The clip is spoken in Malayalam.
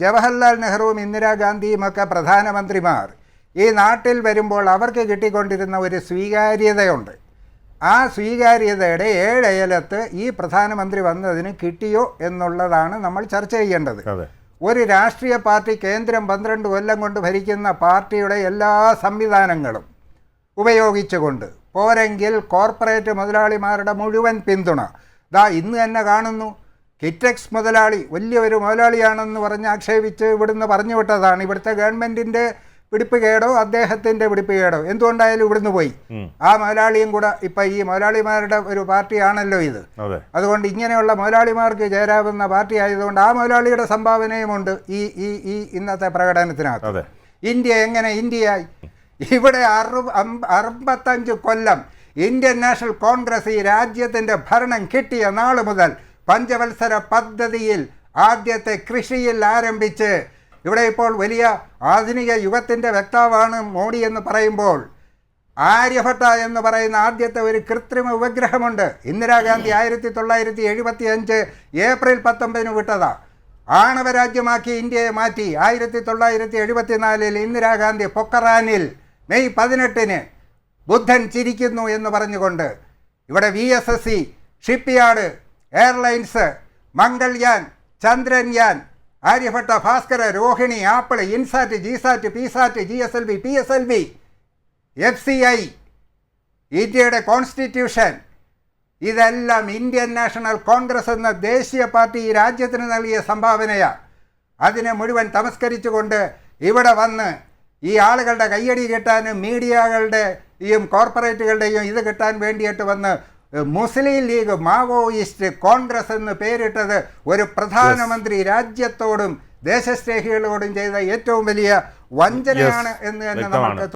ജവഹർലാൽ നെഹ്റുവും ഇന്ദിരാഗാന്ധിയും ഒക്കെ പ്രധാനമന്ത്രിമാർ. ഈ നാട്ടിൽ വരുമ്പോൾ അവർക്ക് കിട്ടിക്കൊണ്ടിരുന്ന ഒരു സ്വീകാര്യതയുണ്ട്. ആ സ്വീകാര്യതയുടെ ഏഴയലത്ത് ഈ പ്രധാനമന്ത്രി വന്നതിന് കിട്ടിയോ എന്നുള്ളതാണ് നമ്മൾ ചർച്ച ചെയ്യേണ്ടത്. ഒരു രാഷ്ട്രീയ പാർട്ടി കേന്ദ്രം പന്ത്രണ്ട് കൊല്ലം കൊണ്ട് ഭരിക്കുന്ന പാർട്ടിയുടെ എല്ലാ സംവിധാനങ്ങളും ഉപയോഗിച്ചുകൊണ്ട് പോരെങ്കിൽ കോർപ്പറേറ്റ് മുതലാളിമാരുടെ മുഴുവൻ പിന്തുണ. ദാ ഇന്ന് തന്നെ കാണുന്നു. കിറ്റക്സ് മുതലാളി വലിയൊരു മുതലാളിയാണെന്ന് പറഞ്ഞ് ആക്ഷേപിച്ച് ഇവിടുന്ന് പറഞ്ഞു വിട്ടതാണ്. ഇവിടുത്തെ ഗവൺമെന്റിന്റെ പിടിപ്പ് കേടോ അദ്ദേഹത്തിന്റെ പിടിപ്പ് കേടോ? എന്തുകൊണ്ടായാലും ഇവിടുന്ന് പോയി. ആ മുതലാളിയും കൂടെ ഇപ്പം ഈ മുതലാളിമാരുടെ ഒരു പാർട്ടിയാണല്ലോ ഇത്. അതുകൊണ്ട് ഇങ്ങനെയുള്ള മുതലാളിമാർക്ക് ചേരാവുന്ന പാർട്ടി ആയതുകൊണ്ട് ആ മുതലാളിയുടെ സംഭാവനയുമുണ്ട് ഈ ഈ ഈ ഇന്നത്തെ പ്രകടനത്തിനകത്ത്. ഇന്ത്യ എങ്ങനെ ഇന്ത്യയായി? ഇവിടെ അറു അറുപത്തഞ്ച് കൊല്ലം ഇന്ത്യൻ നാഷണൽ കോൺഗ്രസ് ഈ രാജ്യത്തിന്റെ ഭരണം കിട്ടിയ നാൾ മുതൽ പഞ്ചവത്സര പദ്ധതിയിൽ ആദ്യത്തെ കൃഷിയിൽ ആരംഭിച്ച് ഇവിടെ ഇപ്പോൾ വലിയ ആധുനിക യുഗത്തിന്റെ വ്യക്താവാണ് മോഡി എന്ന് പറയുമ്പോൾ ആര്യഭട്ട എന്ന് പറയുന്ന ആദ്യത്തെ ഒരു കൃത്രിമ ഉപഗ്രഹമുണ്ട്. ഇന്ദിരാഗാന്ധി ആയിരത്തി തൊള്ളായിരത്തി എഴുപത്തി അഞ്ച് ഏപ്രിൽ പത്തൊമ്പതിന് വിട്ടതാ. ആണവ രാജ്യമാക്കി ഇന്ത്യയെ മാറ്റി. ആയിരത്തി തൊള്ളായിരത്തി എഴുപത്തിനാലിൽ ഇന്ദിരാഗാന്ധി പൊക്കറാനിൽ മെയ് പതിനെട്ടിന് ബുദ്ധൻ ചിരിക്കുന്നു എന്ന് പറഞ്ഞുകൊണ്ട് ഇവിടെ V S S C shipyard airlines Mangalyaan Chandrayaan Aryabhata Bhaskara Rohini Apple INSAT GSAT PSAT G S L V P S L V F C I ഇന്ത്യയുടെ കോൺസ്റ്റിറ്റ്യൂഷൻ. ഇതെല്ലാം ഇന്ത്യൻ നാഷണൽ കോൺഗ്രസ് എന്ന ദേശീയ പാർട്ടി ഈ രാജ്യത്തിന് നൽകിയ സംഭാവനയാണ് അതിനെ മുഴുവൻ തമസ്കരിച്ചുകൊണ്ട് ഇവിടെ വന്ന് ഈ ആളുകളുടെ കയ്യടി കിട്ടാനും മീഡിയകളുടെയും കോർപ്പറേറ്റുകളുടെയും ഇത് കിട്ടാൻ വേണ്ടിയിട്ട് വന്ന് മുസ്ലിം ലീഗ് മാവോയിസ്റ്റ് കോൺഗ്രസ് എന്ന് പേരിട്ടത് ഒരു പ്രധാനമന്ത്രി രാജ്യത്തോടും ദേശസ്നേഹികളോടും ചെയ്ത ഏറ്റവും വലിയ വഞ്ചനയാണ് എന്ന് തന്നെ നമുക്ക്